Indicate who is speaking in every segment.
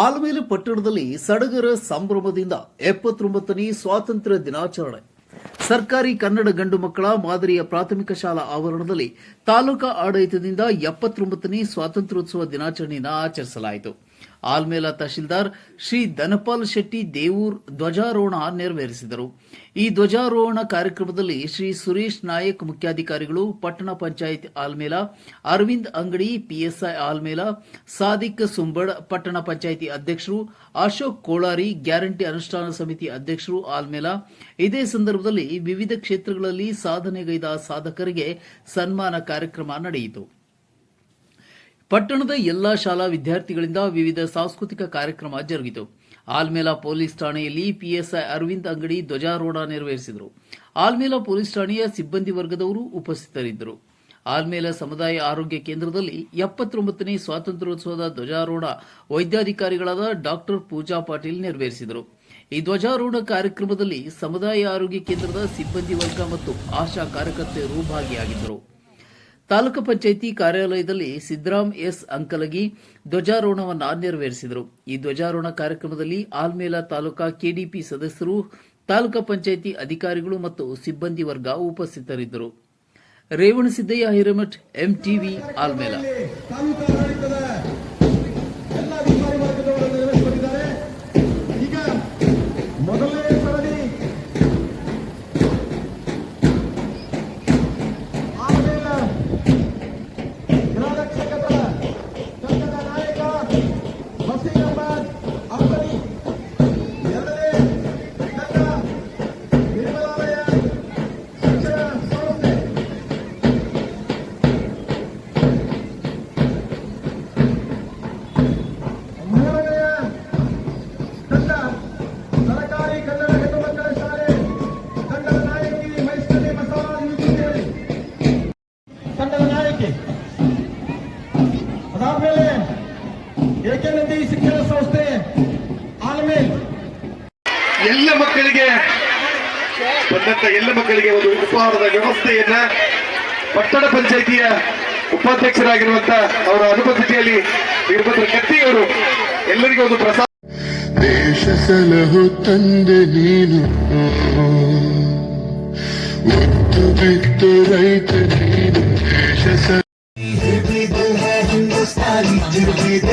Speaker 1: ಆಲಮೇಲು ಪಟ್ಟಣದಲ್ಲಿ ಸಡಗರ ಸಂಭ್ರಮದಿಂದ ಎಪ್ಪತ್ತೊಂಬತ್ತನೇ ಸ್ವಾತಂತ್ರ್ಯ ದಿನಾಚರಣೆ. ಸರ್ಕಾರಿ ಕನ್ನಡ ಗಂಡು ಮಕ್ಕಳ ಮಾದರಿಯ ಪ್ರಾಥಮಿಕ ಶಾಲಾ ಆವರಣದಲ್ಲಿ ತಾಲೂಕಾ ಆಡಳಿತದಿಂದ ಎಪ್ಪತ್ತೊಂಬತ್ತನೇ ಸ್ವಾತಂತ್ರ್ಯೋತ್ಸವ ದಿನಾಚರಣೆಯನ್ನು ಆಚರಿಸಲಾಯಿತು. ಆಲ್ಮೇಲ ತಹಶೀಲ್ದಾರ್ ಶ್ರೀ ಧನಪಾಲ್ ಶೆಟ್ಟಿ ದೇವೂರ್ ಧ್ವಜಾರೋಹಣ ನೆರವೇರಿಸಿದರು. ಈ ಧ್ವಜಾರೋಹಣ ಕಾರ್ಯಕ್ರಮದಲ್ಲಿ ಶ್ರೀ ಸುರೇಶ್ ನಾಯಕ್ ಮುಖ್ಯಾಧಿಕಾರಿಗಳು, ಪಟ್ಟಣ ಪಂಚಾಯತ್ ಆಲ್ಮೇಲ, ಅರವಿಂದ್ ಅಂಗಡಿ, ಪಿಎಸ್ಐ ಆಲ್ಮೇಲ, ಸಾದಿಕ್ ಸುಂಬಡ್ ಪಟ್ಟಣ ಪಂಚಾಯಿತಿ ಅಧ್ಯಕ್ಷರು, ಅಶೋಕ್ ಕೋಳಾರಿ ಗ್ಯಾರಂಟಿ ಅನುಷ್ಠಾನ ಸಮಿತಿ ಅಧ್ಯಕ್ಷರು ಆಲ್ಮೇಲ. ಇದೇ ಸಂದರ್ಭದಲ್ಲಿ ವಿವಿಧ ಕ್ಷೇತ್ರಗಳಲ್ಲಿ ಸಾಧನೆಗೈದ ಸಾಧಕರಿಗೆ ಸನ್ಮಾನ ಕಾರ್ಯಕ್ರಮ ನಡೆಯಿತು. ಪಟ್ಟಣದ ಎಲ್ಲಾ ಶಾಲಾ ವಿದ್ಯಾರ್ಥಿಗಳಿಂದ ವಿವಿಧ ಸಾಂಸ್ಕೃತಿಕ ಕಾರ್ಯಕ್ರಮ ಜರುಗಿತು. ಆಲ್ಮೇಲ ಪೊಲೀಸ್ ಠಾಣೆಯಲ್ಲಿ ಪಿಎಸ್ಐ ಅರವಿಂದ್ ಅಂಗಡಿ ಧ್ವಜಾರೋಹಣ ನೆರವೇರಿಸಿದರು. ಆಲ್ಮೇಲ ಪೊಲೀಸ್ ಠಾಣೆಯ ಸಿಬ್ಬಂದಿ ವರ್ಗದವರು ಉಪಸ್ಥಿತರಿದ್ದರು. ಆಲ್ಮೇಲ ಸಮುದಾಯ ಆರೋಗ್ಯ ಕೇಂದ್ರದಲ್ಲಿ ಎಪ್ಪತ್ತೊಂಬತ್ತನೇ ಸ್ವಾತಂತ್ರ್ಯೋತ್ಸವದ ಧ್ವಜಾರೋಹಣ ವೈದ್ಯಾಧಿಕಾರಿಗಳಾದ ಡಾಕ್ಟರ್ ಪೂಜಾ ಪಾಟೀಲ್ ನೆರವೇರಿಸಿದರು. ಈ ಧ್ವಜಾರೋಹಣ ಕಾರ್ಯಕ್ರಮದಲ್ಲಿ ಸಮುದಾಯ ಆರೋಗ್ಯ ಕೇಂದ್ರದ ಸಿಬ್ಬಂದಿ ವರ್ಗ ಮತ್ತು ಆಶಾ ಕಾರ್ಯಕರ್ತೆಯರು ಭಾಗಿಯಾಗಿದ್ದರು. ತಾಲೂಕು ಪಂಚಾಯಿತಿ ಕಾರ್ಯಾಲಯದಲ್ಲಿ ಸಿದ್ದರಾಮ್ ಎಸ್ ಅಂಕಲಗಿ ಧ್ವಜಾರೋಹಣವನ್ನು ನೆರವೇರಿಸಿದರು. ಈ ಧ್ವಜಾರೋಹಣ ಕಾರ್ಯಕ್ರಮದಲ್ಲಿ ಆಲ್ಮೇಲ ತಾಲೂಕಾ ಕೆಡಿಪಿ ಸದಸ್ಯರು, ತಾಲೂಕಾ ಪಂಚಾಯಿತಿ ಅಧಿಕಾರಿಗಳು ಮತ್ತು ಸಿಬ್ಬಂದಿ ವರ್ಗ ಉಪಸ್ಥಿತರಿದ್ದರು. ರೇವಣಸಿದ್ದಯ್ಯ ಹಿರೇಮಠ್, ಎಂಟಿವಿ, ಆಲ್ಮೇಲ.
Speaker 2: ಎಲ್ಲ
Speaker 3: ಮಕ್ಕಳಿಗೆ ಬಂದಂತ ಎಲ್ಲ ಮಕ್ಕಳಿಗೆ ಒಂದು ಉಪಹಾರದ ವ್ಯವಸ್ಥೆಯನ್ನ ಪಟ್ಟಣ ಪಂಚಾಯಿತಿಯ ಉಪಾಧ್ಯಕ್ಷರಾಗಿರುವಂತ ಅವರ ಅನುಪಸ್ಥಿತಿಯಲ್ಲಿ ವೀರಭದ್ರ ಕತ್ತಿಯವರು ಎಲ್ಲರಿಗೂ ಒಂದು ಪ್ರಸಾದ.
Speaker 4: ದೇಶ ಸಲಹು ತಂದೆ ನೀನು. ಒತ್ತು ಬಿತ್ತು ರೈತ ನೀನು. ದೇಶ ಸಲ
Speaker 5: ಎಲ್ಲರಿಗೂ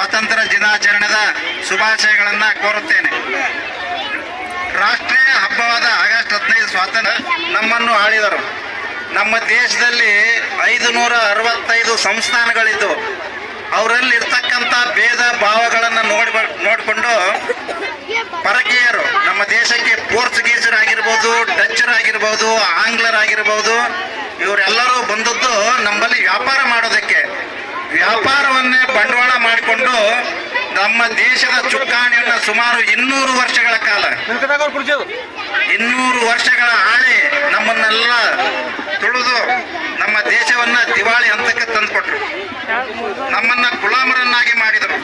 Speaker 5: ಸ್ವಾತಂತ್ರ್ಯ ದಿನಾಚರಣೆದ ಶುಭಾಶಯಗಳನ್ನು ಕೋರುತ್ತೇನೆ. ರಾಷ್ಟ್ರೀಯ ಹಬ್ಬವಾದ ಆಗಸ್ಟ್ ಹದಿನೈದು ಸ್ವಾತಂತ್ರ್ಯ ನಮ್ಮನ್ನು ಆಳಿದರು. ನಮ್ಮ ದೇಶದಲ್ಲಿ ಐದು ನೂರ ಅರವತ್ತೈದು ಸಂಸ್ಥಾನಗಳಿದ್ದು ಅವರಲ್ಲಿ ಇರ್ತಕ್ಕಂಥ ಭೇದ ಭಾವಗಳನ್ನು ನೋಡಿ ನೋಡಿಕೊಂಡು ಪರಕೀಯರು ನಮ್ಮ ದೇಶಕ್ಕೆ ಪೋರ್ಚುಗೀಸರಾಗಿರ್ಬೋದು ಡಚ್ಚರಾಗಿರ್ಬೋದು ಆಂಗ್ಲರಾಗಿರ್ಬೋದು ಇವರೆಲ್ಲರೂ ಬಂದದ್ದು ನಮ್ಮಲ್ಲಿ ವ್ಯಾಪಾರ ಮಾಡೋದಕ್ಕೆ. ವ್ಯಾಪಾರವನ್ನೇ ಬಂಡವಾಳ ಮಾಡಿಕೊಂಡು ನಮ್ಮ ದೇಶದ ಚುಕ್ಕಾಣಿಯನ್ನು ಸುಮಾರು ಇನ್ನೂರು ವರ್ಷಗಳ ಕಾಲ ಇನ್ನೂರು ವರ್ಷಗಳ ಆಳಿ ನಮ್ಮನ್ನೆಲ್ಲ ತುಳಿದು ನಮ್ಮ ದೇಶವನ್ನ ದಿವಾಳಿ ಹಂತಕ್ಕೆ ತಂದುಕೊಟ್ರು. ನಮ್ಮನ್ನ ಗುಲಾಮರನ್ನಾಗಿ ಮಾಡಿದರು.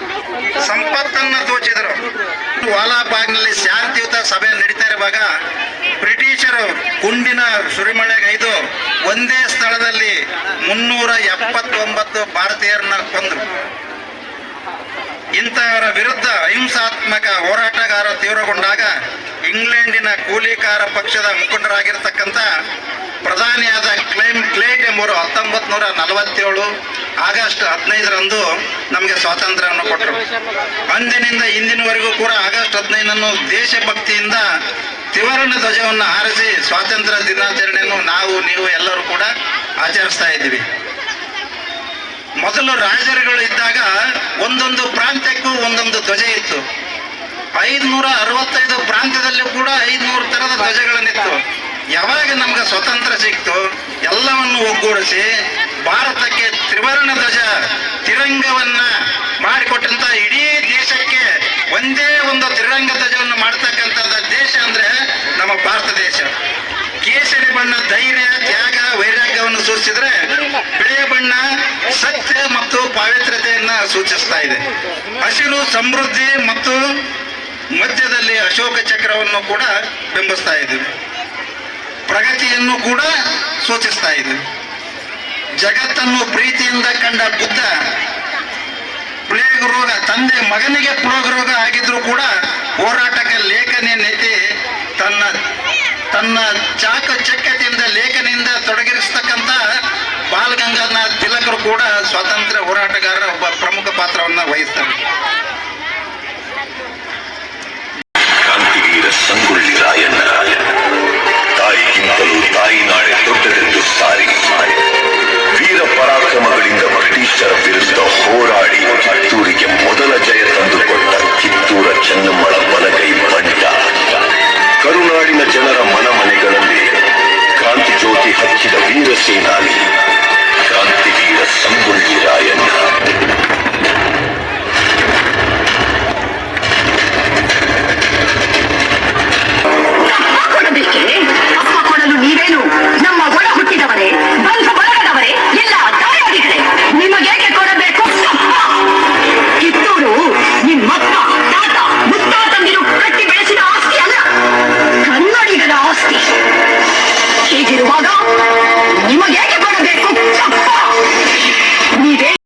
Speaker 5: ವಾಲಾಬಾಗ್ನಲ್ಲಿ ಶಾಂತಿಯುತ ಸಭೆ ನಡೀತಾ ಇರುವಾಗ ಬ್ರಿಟಿಷರು ಗುಂಡಿನ ಸುರಿಮಳೆಗೈದು ಒಂದೇ ಸ್ಥಳದಲ್ಲಿ ಮುನ್ನೂರ ಎಪ್ಪತ್ತೊಂಬತ್ತು ಭಾರತೀಯರನ್ನ ಕೊಂದರು. ಇಂತಹವರ ವಿರುದ್ಧ ಅಹಿಂಸಾತ್ಮಕ ಹೋರಾಟಗಾರ ತೀವ್ರಗೊಂಡಾಗ ಇಂಗ್ಲೆಂಡಿನ ಕೂಲಿಕಾರ ಪಕ್ಷದ ಮುಖಂಡರಾಗಿರ್ತಕ್ಕಂಥ ಪ್ರಧಾನಿಯಾದ ಕ್ಲೈಮ್ ಕ್ಲೇಟ್ ಎಂಬುವರು ಹತ್ತೊಂಬತ್ತು ನೂರ ನಲವತ್ತೇಳು ಆಗಸ್ಟ್ ಹದಿನೈದರಂದು ನಮಗೆ ಸ್ವಾತಂತ್ರ್ಯವನ್ನು ಕೊಟ್ಟರು ಅಂದಿನಿಂದ ಇಂದಿನವರೆಗೂ ಕೂಡ ಆಗಸ್ಟ್ ಹದಿನೈದನ್ನು ದೇಶಭಕ್ತಿಯಿಂದ ತ್ರಿವರ್ಣ ಧ್ವಜವನ್ನು ಹಾರಿಸಿ ಸ್ವಾತಂತ್ರ್ಯ ದಿನಾಚರಣೆಯನ್ನು ನಾವು, ನೀವು ಎಲ್ಲರೂ ಕೂಡ ಆಚರಿಸ್ತಾ ಇದ್ದೀವಿ. ಮೊದಲು ರಾಜರುಗಳು ಇದ್ದಾಗ ಒಂದೊಂದು ಪ್ರಾಂತ್ಯಕ್ಕೂ ಒಂದೊಂದು ಧ್ವಜ ಇತ್ತು. ಐದುನೂರ ಅರವತ್ತೈದು ಪ್ರಾಂತ್ಯದಲ್ಲೂ ಕೂಡ ಐದುನೂರು ತರದ ಧ್ವಜಗಳನ್ನಿತ್ತು. ಯಾವಾಗ ನಮ್ಗೆ ಸ್ವತಂತ್ರ ಸಿಕ್ತು, ಎಲ್ಲವನ್ನು ಒಗ್ಗೂಡಿಸಿ ಭಾರತಕ್ಕೆ ಧ್ವಜ ತಿರಂಗವನ್ನ ಮಾಡಿಕೊಟ್ಟಂತ ಇಡೀ ದೇಶಕ್ಕೆ ಒಂದೇ ಒಂದು ತ್ರಿರಂಗ ಧ್ವಜವನ್ನು ಮಾಡ್ತಕ್ಕಂಥದ್ದು ದೇಶ ಅಂದ್ರೆ ನಮ್ಮ ಭಾರತ ದೇಶ. ಕೇಸರಿ ಬಣ್ಣ ಧೈರ್ಯ, ತ್ಯಾಗ, ವೈರಾಗ್ಯವನ್ನು ಸೂಚಿಸಿದ್ರೆ ಬಿಳಿಯ ಬಣ್ಣ ಸತ್ಯ ಮತ್ತು ಪಾವಿತ್ರ್ಯತೆಯನ್ನ ಸೂಚಿಸ್ತಾ ಇದೆ. ಹಸಿರು ಸಮೃದ್ಧಿ ಮತ್ತು ಮಧ್ಯದಲ್ಲಿ ಅಶೋಕ ಚಕ್ರವನ್ನು ಕೂಡ ಬಿಂಬಿಸ್ತಾ ಇದ್ದೀವಿ ಪ್ರಗತಿಯನ್ನು ಕೂಡ ಸೂಚಿಸ್ತಾ ಇದ್ದೀವಿ ಜಗತ್ತನ್ನು ಪ್ರೀತಿಯಿಂದ ಕಂಡ ಬುದ್ಧ ಪ್ಲೇಗ್ ರೋಗ ತಂದೆ ಮಗನಿಗೆ ಪ್ಲೇಗ್ ರೋಗ ಆಗಿದ್ರು ಕೂಡ ಹೋರಾಟಕ್ಕೆ ಲೇಖನಿ ನೆತ್ತಿ ತನ್ನ ತನ್ನ ಚಾಕ ಚಕ್ಯತೆಯಿಂದ ಲೇಖನಿಯಿಂದ ತೊಡಗಿರಿಸ್ತಕ್ಕಂಥ ಬಾಲ್ ಗಂಗಾಧರ ತಿಲಕರು ಕೂಡ ಸ್ವಾತಂತ್ರ್ಯ ಹೋರಾಟಗಾರರ ಒಬ್ಬ ಪ್ರಮುಖ ಪಾತ್ರವನ್ನ ವಹಿಸ್ತಾರೆ.